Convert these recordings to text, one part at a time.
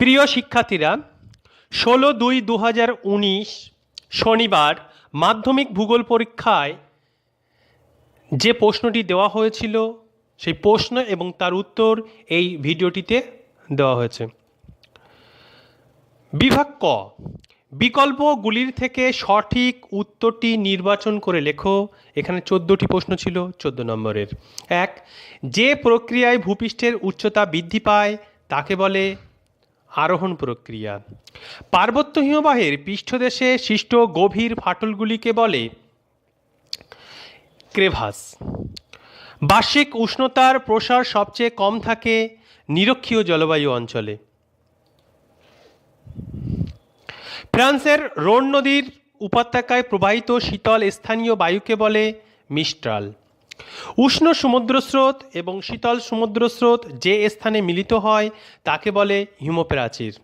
প্রিয় শিক্ষার্থীরা, ষোলো দুই দু হাজার উনিশ শনিবার মাধ্যমিক ভূগোল পরীক্ষায় যে প্রশ্নটি দেওয়া হয়েছিল, সেই প্রশ্ন এবং তার উত্তর এই ভিডিওটিতে দেওয়া হয়েছে। বিভাগ ক, বিকল্পগুলির থেকে সঠিক উত্তরটি নির্বাচন করে লেখো। এখানে চোদ্দোটি প্রশ্ন ছিল, চোদ্দ নম্বরের। এক, যে প্রক্রিয়ায় ভূপৃষ্ঠের উচ্চতা বৃদ্ধি পায়, তাকে বলে আরোহণ প্রক্রিয়া। পার্বত্য হিমবাহের পৃষ্ঠদেশে সৃষ্ট গভীর ফাটলগুলিকে বলে ক্রেভাস। বার্ষিক উষ্ণতার প্রসার সবচেয়ে কম থাকে নিরক্ষীয় জলবায়ু অঞ্চলে। ফ্রান্সের রোন নদীর উপত্যকায় প্রবাহিত শীতল স্থানীয় বায়ুকে বলে মিস্ট্রাল উষ্ণ সমুদ্রস্রোত এবং শীতল সমুদ্রস্রোত যে স্থানে মিলিত হয়, তাকে বলে হিমপ্রাচীর।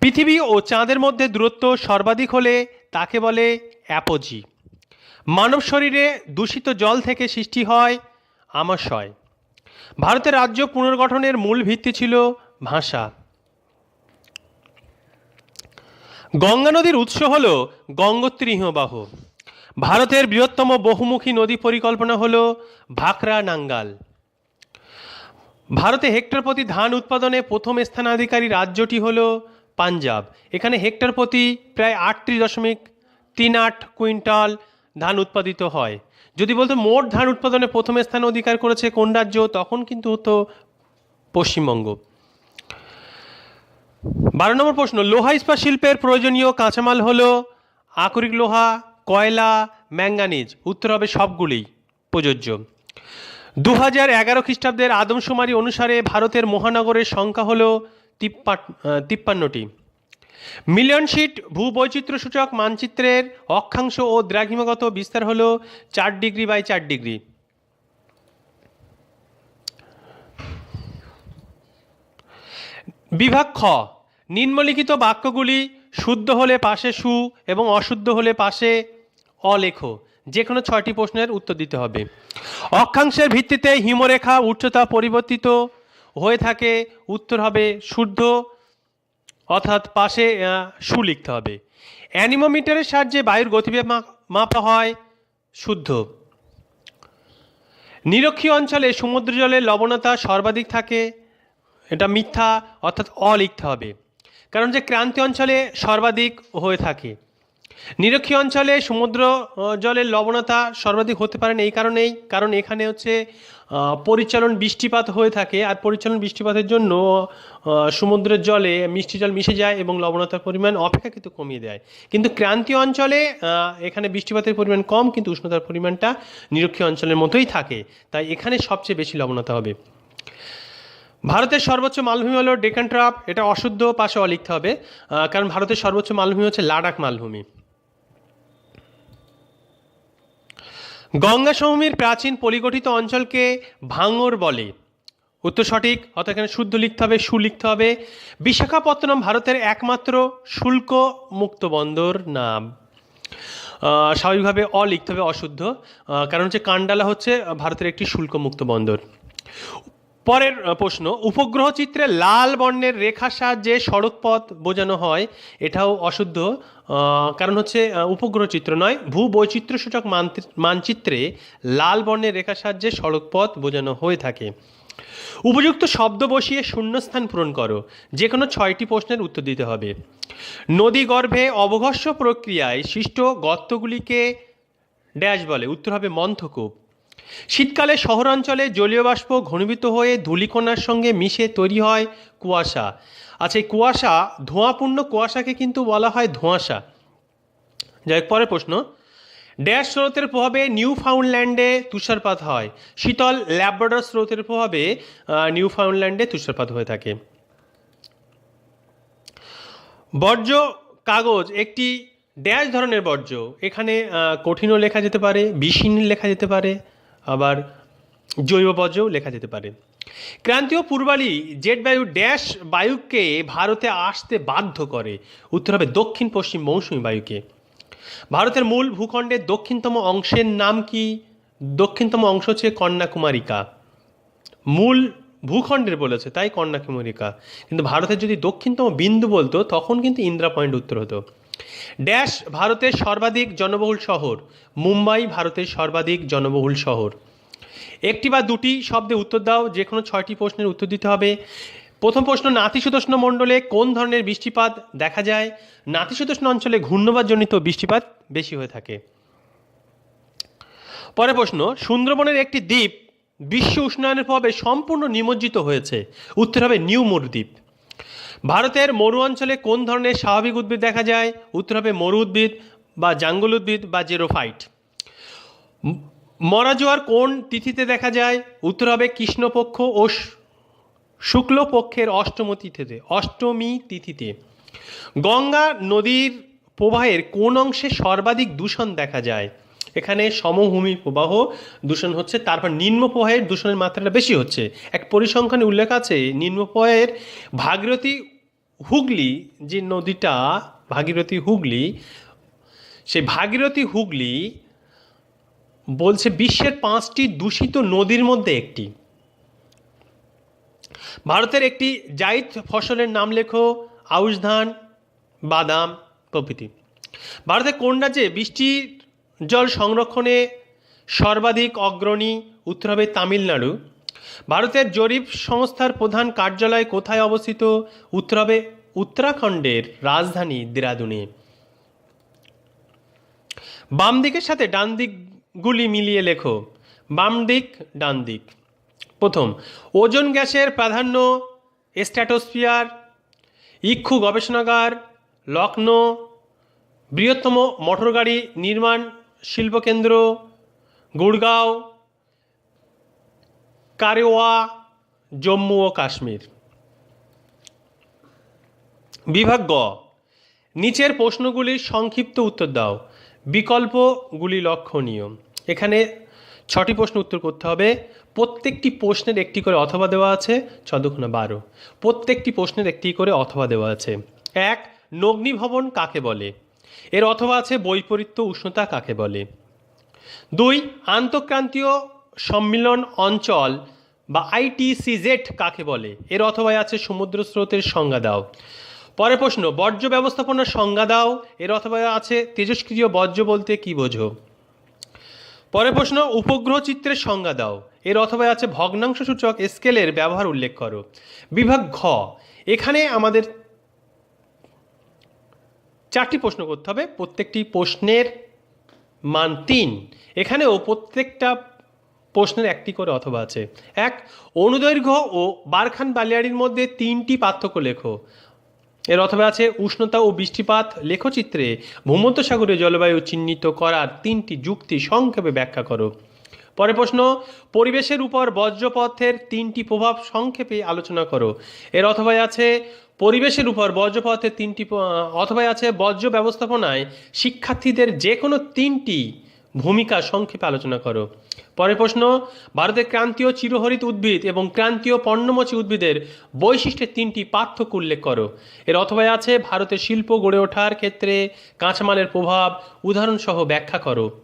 পৃথিবী ও চাঁদের মধ্যে দূরত্ব সর্বাধিক হলে তাকে বলে অ্যাপোজি। মানব শরীরে দূষিত জল থেকে সৃষ্টি হয় আমাশয়। ভারতের রাজ্য পুনর্গঠনের মূল ভিত্তি ছিল ভাষা। গঙ্গা নদীর উৎস হল গঙ্গোত্রী হিমবাহ। ভারতের বৃহত্তম বহুমুখী নদী পরিকল্পনা হল ভাকরা নাঙ্গাল। ভারতে হেক্টর প্রতি ধান উৎপাদনে প্রথম স্থানাধিকারী রাজ্যটি হল পাঞ্জাব। এখানে হেক্টর প্রতি প্রায় আটত্রিশ দশমিক তিন আট কুইন্টাল ধান উৎপাদিত হয়। যদি বলতো মোট ধান উৎপাদনে প্রথম স্থান অধিকার করেছে কোন রাজ্য, তখন কিন্তু হতো পশ্চিমবঙ্গ। বারো নম্বর প্রশ্ন, লোহা ইস্পাত শিল্পের প্রয়োজনীয় কাঁচামাল হলো আকরিক লোহা কয়লা, ম্যাঙ্গানিজ, উত্তর হবে সবগুলিই প্রযোজ্য। দু হাজার এগারো খ্রিস্টাব্দের আদমশুমারি অনুসারে ভারতের মহানগরের সংখ্যা হল তিপ্পা তিপ্পান্নটি। মিলিয়ন শিট ভূবৈচিত্র্য সূচক মানচিত্রের অক্ষাংশ ও দ্রাঘিমাগত বিস্তার হল চার ডিগ্রি বাই চার ডিগ্রি। বিভাগ খ, নিম্নলিখিত বাক্যগুলি শুদ্ধ হলে পাশে সু এবং অশুদ্ধ হলে পাশে অলেখ। যে কোনো ছয়টি প্রশ্নের উত্তর দিতে হবে। অক্ষাংশের ভিত্তিতে হিমরেখা উচ্চতা পরিবর্তিত হয়ে থাকে, উত্তর হবে শুদ্ধ, অর্থাৎ পাশে সু লিখতে হবে। অ্যানিমোমিটারের সাহায্যে বায়ুর গতিবেগ মাপা হয় শুদ্ধ। নিরক্ষীয় অঞ্চলে সমুদ্র জলের লবণতা সর্বাধিক থাকে, এটা মিথ্যা, অর্থাৎ অ লিখতে হবে। কারণ যে ক্রান্তি অঞ্চলে সর্বাধিক হয়ে থাকে। নিরক্ষীয় অঞ্চলে সমুদ্র জলের লবণতা সর্বাধিক হতে পারে না, এই কারণেই, কারণ এখানে হচ্ছে পরিচালন বৃষ্টিপাত হয়ে থাকে, আর পরিচালন বৃষ্টিপাতের জন্য সমুদ্রের জলে মিষ্টি জল মিশে যায় এবং লবণতার পরিমাণ অপেক্ষাকৃত কমিয়ে দেয়। কিন্তু ক্রান্তীয় অঞ্চলে এখানে বৃষ্টিপাতের পরিমাণ কম, কিন্তু উষ্ণতার পরিমাণটা নিরক্ষীয় অঞ্চলের মতোই থাকে, তাই এখানে সবচেয়ে বেশি লবণতা হবে। ভারতের সর্বোচ্চ মালভূমি হলো ডেকান ট্রাপ এটা অশুদ্ধ পাশে অ লিখতে হবে কারণ ভারতের সর্বোচ্চ মালভূমি হচ্ছে লাডাখ মালভূমি। গঙ্গা সমভূমির প্রাচীন পরিগঠিত অঞ্চলকে ভাঙর বলে। উত্তর সঠিক, অর্থাৎ এখানে শুদ্ধ লিখতে হবে, সু লিখতে হবে। বিশাখাপত্তনম ভারতের একমাত্র শুল্ক মুক্ত বন্দর নাম। স্বাভাবিকভাবে অ লিখতে হবে অশুদ্ধ কারণ হচ্ছে কান্ডালা হচ্ছে ভারতের একটি শুল্কমুক্ত বন্দর। পরের প্রশ্ন, উপগ্রহ চিত্রে লাল বর্ণের রেখার সাহায্যে সড়কপথ বোঝানো হয়, এটাও অশুদ্ধ কারণ হচ্ছে উপগ্রহ চিত্র নয় ভূ বৈচিত্র্য সূচক মানচিত্রে লাল বর্ণের রেখার সাহায্যে সড়কপথ বোঝানো হয়ে থাকে। উপযুক্ত শব্দ বসিয়ে শূন্যস্থান পূরণ করো যে কোনো ছয়টি প্রশ্নের উত্তর দিতে হবে। নদী গর্ভে অবঘর্ষ প্রক্রিয়ায় সৃষ্ট গর্তগুলিকে ড্যাশ বলে, উত্তর হবে মন্থকূপ। শীতকালে শহরাঞ্চলে জলীয় বাষ্প ঘনীভূত হয়ে ধূলিকণার সঙ্গে মিশে তৈরি হয় কুয়াশা। আচ্ছা এই কুয়াশা, ধোঁয়াপূর্ণ কুয়াশাকে কিন্তু বলা হয় ধোঁয়াশা। যাই পরের প্রশ্ন। ড্যাশ স্রোতের প্রভাবে নিউ ফাউন্ডল্যান্ডে তুষারপাত হয়। শীতল ল্যাব্রাডর স্রোতের প্রভাবে নিউ ফাউন্ডল্যান্ডে তুষারপাত হয়ে থাকে। বর্জ্য কাগজ, একটি ড্যাশ ধরনের বর্জ্য। এখানে কঠিনও লেখা যেতে পারে বিষহীন লেখা যেতে পারে। আবার জৈব বর্জ্যও লেখা যেতে পারে। ক্রান্তীয় পূর্বালি জেট বায়ু ড্যাশ বায়ুকে ভারতে আসতে বাধ্য করে। উত্তর হবে দক্ষিণ পশ্চিম মৌসুমী বায়ুকে। ভারতের মূল ভূখণ্ডের দক্ষিণতম অংশের নাম কি? দক্ষিণতম অংশ হচ্ছে কন্যাকুমারিকা। মূল ভূখণ্ডের বলেছে, তাই কন্যাকুমারিকা। কিন্তু ভারতের যদি দক্ষিণতম বিন্দু বলতো, তখন কিন্তু ইন্দ্রা পয়েন্ট উত্তর হতো। ড্যাশ ভারতের সর্বাধিক জনবহুল শহর, মুম্বাই ভারতের সর্বাধিক জনবহুল শহর। একটি বা দুটি শব্দে উত্তর দাও যে কোনো ছয়টি প্রশ্নের উত্তর দিতে হবে। প্রথম প্রশ্ন, নাতিশীতোষ্ণ মণ্ডলে কোন ধরনের বৃষ্টিপাত দেখা যায়? নাতিশীতোষ্ণ অঞ্চলে ঘূর্ণবাদজনিত বৃষ্টিপাত বেশি হয়ে থাকে। পরে প্রশ্ন, সুন্দরবনের একটি দ্বীপ বিশ্ব উষ্ণায়নের প্রভাবে সম্পূর্ণ নিমজ্জিত হয়েছে। উত্তর হবে নিউমুর দ্বীপ ভারতের মরু অঞ্চলে কোন ধরনের স্বাভাবিক উদ্ভিদ দেখা যায়? উত্তর হবে মরু উদ্ভিদ বা জাঙ্গল উদ্ভিদ বা জেরোফাইট। ম- মরা জোয়ার কোন তিথিতে দেখা যায়? উত্তর হবে কৃষ্ণপক্ষ ও শুক্লপক্ষের অষ্টম তিথিতে, অষ্টমী তিথিতে। গঙ্গা নদীর প্রবাহের কোন অংশে সর্বাধিক দূষণ দেখা যায়? এখানে সমভূমি প্রবাহ দূষণ হচ্ছে, তারপর নিম্ন প্রবাহের দূষণের মাত্রাটা বেশি হচ্ছে। এক পরিসংখ্যানে উল্লেখ আছে, নিম্ন প্রবাহের ভাগীরথী হুগলি যে নদীটা, ভাগীরথী হুগলি, সেই ভাগীরথী হুগলি বলছে বিশ্বের পাঁচটি দূষিত নদীর মধ্যে একটি। ভারতের একটি জাইদ ফসলের নাম লেখো আউশ ধান, বাদাম প্রভৃতি। ভারতের কোন রাজ্যে বৃষ্টির জল সংরক্ষণে সর্বাধিক অগ্রণী উত্তর হবে তামিলনাড়ু? ভারতের জরিপ সংস্থার প্রধান কার্যালয় কোথায় অবস্থিত? উত্তর হবে উত্তরাখণ্ডের রাজধানী দেরাদুনে। বাম দিকের সাথে ডান দিকগুলি মিলিয়ে লেখো। বাম দিক, ডান দিক। প্রথম, ওজন গ্যাসের প্রাধান্য, স্ট্র্যাটোস্ফিয়ার, ইক্ষু গবেষণাগার, লখনৌ, বৃহত্তম মোটরগাড়ি নির্মাণ শিল্পকেন্দ্র, গুড়গাঁও কারেওয়া, জম্মু ও কাশ্মীর। বিভাগ গ, নিচের প্রশ্নগুলির সংক্ষিপ্ত উত্তর দাও। বিকল্পগুলি লক্ষণীয়। এখানে ছটি প্রশ্ন উত্তর করতে হবে। প্রত্যেকটি প্রশ্নের একটি করে অথবা দেওয়া আছে চোদ্দক্ষণা বারো। প্রত্যেকটি প্রশ্নের একটি করে অথবা দেওয়া আছে। এক, নগ্নিভবন কাকে বলে? এর অথবা আছে বৈপরীত্য উষ্ণতা কাকে বলে? দুই, আন্তঃক্রান্তীয় সম্মিলন অঞ্চল বা আইটিসিজেড কাকে বলে? এর অথবা আছে সমুদ্র স্রোতের সংজ্ঞা দাও। পরের প্রশ্ন, বর্জ্য ব্যবস্থাপনার সংজ্ঞা দাও। এর অথবা আছে তেজস্ক্রিয় বর্জ্য বলতে কি বোঝো? পরের প্রশ্ন, উপগ্রহ চিত্রের সংজ্ঞা দাও। এর অথবা আছে ভগ্নাংশ সূচক স্কেলের ব্যবহার উল্লেখ করো। বিভাগ ঘ, এখানে আমাদের চারটি প্রশ্ন করতে হবে। প্রত্যেকটি প্রশ্নের মান তিন। এখানেও প্রত্যেকটা প্রশ্নের একটি করে অথবা আছে। এক, অনুদৈর্ঘ্য ও বারখান বালিয়াড়ির মধ্যে তিনটি পার্থক্য লেখো। এর অথবা আছে, উষ্ণতা ও বৃষ্টিপাত লেখচিত্রে ভূমধ্যসাগরীয় জলবায়ু চিহ্নিত করার তিনটি যুক্তি সংক্ষেপে ব্যাখ্যা করো। পরে প্রশ্ন, পরিবেশের উপর বজ্রপথের তিনটি প্রভাব সংক্ষেপে আলোচনা করো। এর অথবা আছে, পরিবেশের উপর বজ্রপথের তিনটি অথবা আছে বজ্র ব্যবস্থাপনায় শিক্ষার্থীদের যে কোনো তিনটি ভূমিকা সংক্ষেপে আলোচনা করো। পরের প্রশ্ন, ভারতের ক্রান্তীয় চিরহরিত উদ্ভিদ এবং ক্রান্তীয় পর্ণমোচী উদ্ভিদের বৈশিষ্ট্যের তিনটি পার্থক্য উল্লেখ করো। এর অথবা আছে, ভারতের শিল্প গড়ে ওঠার ক্ষেত্রে কাঁচামালের প্রভাব উদাহরণসহ ব্যাখ্যা করো।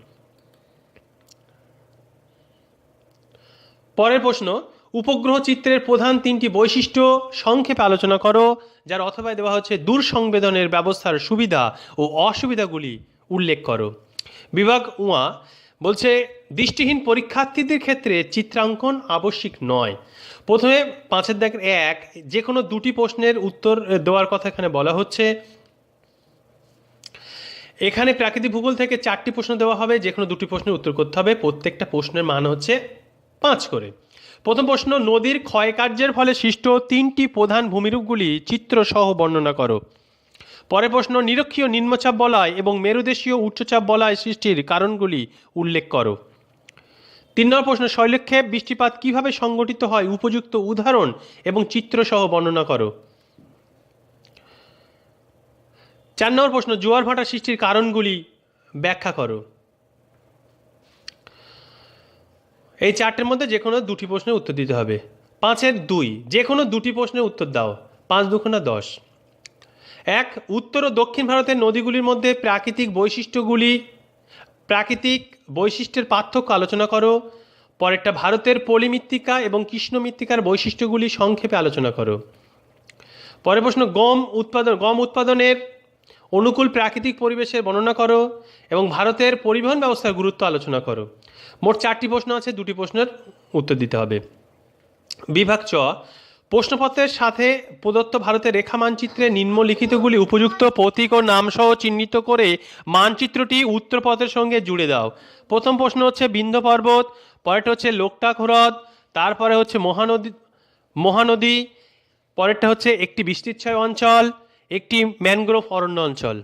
পরের প্রশ্ন, উপগ্রহ চিত্রের প্রধান তিনটি বৈশিষ্ট্য সংক্ষেপে আলোচনা করো, যার অথবায় দেওয়া হচ্ছে দূর সংবেদনের ব্যবস্থার সুবিধা ও অসুবিধাগুলি উল্লেখ করো। বিভাগ উয়া বলছে, দৃষ্টিহীন পরীক্ষার্থীদের ক্ষেত্রে চিত্রাঙ্কন আবশ্যিক নয়। প্রথমে পাঁচের দেখ এক যে কোনো দুটি প্রশ্নের উত্তর দেওয়ার কথা এখানে বলা হচ্ছে। এখানে প্রাকৃতিক ভূগোল থেকে চারটি প্রশ্ন দেওয়া হবে যে কোনো দুটি প্রশ্নের উত্তর করতে হবে। প্রত্যেকটা প্রশ্নের মান হচ্ছে পাঁচ করে। প্রথম প্রশ্ন, নদীর ক্ষয়কার্যের ফলে সৃষ্ট তিনটি প্রধান ভূমিরূপগুলি চিত্রসহ বর্ণনা করো। পরের প্রশ্ন, নিরক্ষীয় নিম্নচাপ বলয় এবং মেরুদেশীয় উচ্চচাপ বলয় সৃষ্টির কারণগুলি উল্লেখ করো। তিন নম্বর প্রশ্ন, শৈলক্ষেপ বৃষ্টিপাত কীভাবে সংগঠিত হয়? উপযুক্ত উদাহরণ এবং চিত্রসহ বর্ণনা করো। চার নম্বর প্রশ্ন, জোয়ার ভাটা সৃষ্টির কারণগুলি ব্যাখ্যা করো। এই চারটের মধ্যে যে কোনো দুটি প্রশ্নের উত্তর দিতে হবে। পাঁচের দুই যে কোনো দুটি প্রশ্নের উত্তর দাও। পাঁচ দুখানা দশ। এক, উত্তর ও দক্ষিণ ভারতের নদীগুলির মধ্যে প্রাকৃতিক বৈশিষ্ট্যগুলি, প্রাকৃতিক বৈশিষ্ট্যের পার্থক্য আলোচনা করো। পরেরটা, ভারতের পলি মৃত্তিকা এবং কৃষ্ণ মৃত্তিকার বৈশিষ্ট্যগুলি সংক্ষেপে আলোচনা করো। পরের প্রশ্ন, গম উৎপাদন, গম উৎপাদনের অনুকূল প্রাকৃতিক পরিবেশের বর্ণনা করো এবং ভারতের পরিবহন ব্যবস্থার গুরুত্ব আলোচনা করো। মোট চারটি প্রশ্ন আছে, দুটি প্রশ্নের উত্তর দিতে হবে। বিভাগ চ প্রশ্নপত্রের সাথে প্রদত্ত ভারতের রেখা মানচিত্রে নিম্নলিখিতগুলি উপযুক্ত প্রতীক ও নামসহ চিহ্নিত করে মানচিত্রটি উত্তরপথের সঙ্গে জুড়ে দাও। প্রথম প্রশ্ন হচ্ছে বিন্ধ্য পর্বত, পরেরটা হচ্ছে লোকটাক হ্রদ তারপরে হচ্ছে মহানদী মহানদী, পরেরটা হচ্ছে একটি বৃষ্টিচ্ছয় অঞ্চল, একটি ম্যানগ্রোভ অরণ্য অঞ্চল।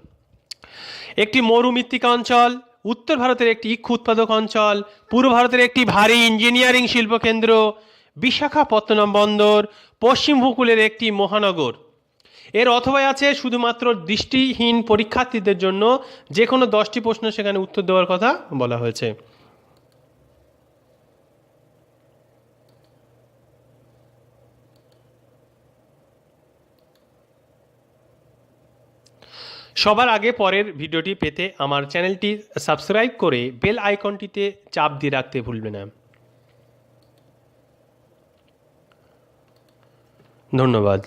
একটি মরুমৃত্তিকা অঞ্চল, উত্তর ভারতের একটি ইক্ষু উৎপাদক অঞ্চল, পূর্ব ভারতের একটি ভারী ইঞ্জিনিয়ারিং শিল্পকেন্দ্র বিশাখাপত্তনম বন্দর পশ্চিম উপকূলের একটি মহানগর। এর অথবা আছে শুধুমাত্র দৃষ্টিহীন পরীক্ষার্থীদের জন্য যে কোনো দশটি প্রশ্ন সেখানে উত্তর দেওয়ার কথা বলা হয়েছে। সবার আগে পরের ভিডিওটি পেতে আমার চ্যানেলটি সাবস্ক্রাইব করে বেল আইকনটিতে চাপ দিয়ে রাখতে ভুলবে না। ধন্যবাদ।